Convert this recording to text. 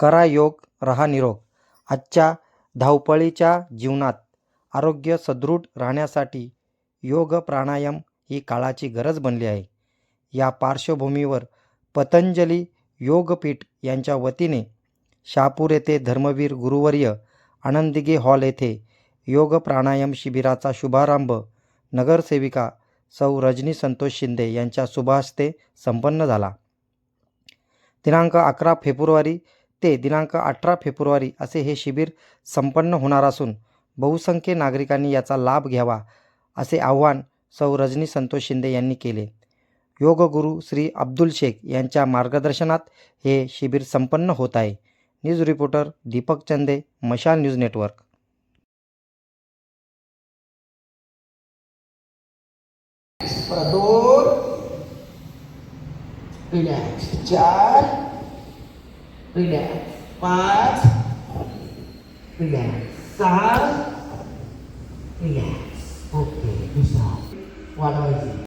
करा योग रहा निरोग. आजच्या धावपळीच्या जीवनात आरोग्य सदृढ राहण्यासाठी योग प्राणायाम ही काळाची गरज बनली आहे. या पार्श्वभूमीवर पतंजली योगपीठ यांच्या वतीने शहापूर येथे धर्मवीर गुरुवर्य आनंदिगे हॉल येथे योग प्राणायाम शिबिराचा शुभारंभ नगरसेविका सौ रजनी संतोष शिंदे यांच्या शुभहस्ते संपन्न झाला. दिनांक अकरा फेब्रुवारी ते दिनांक अठरा फेब्रुवारी असे हे शिबिर संपन्न होणार असून बहुसंख्य नागरिकांनी याचा लाभ घ्यावा असे आवाहन सौ रजनी संतोष शिंदे यांनी केले. योगगुरू श्री अब्दुल शेख यांच्या मार्गदर्शनात हे शिबिर संपन्न होत आहे. News reporter Deepak Chande Mashal news network. दोन. चार. relax. Five, relax. Sar, relax. Okay, bisa. Walau.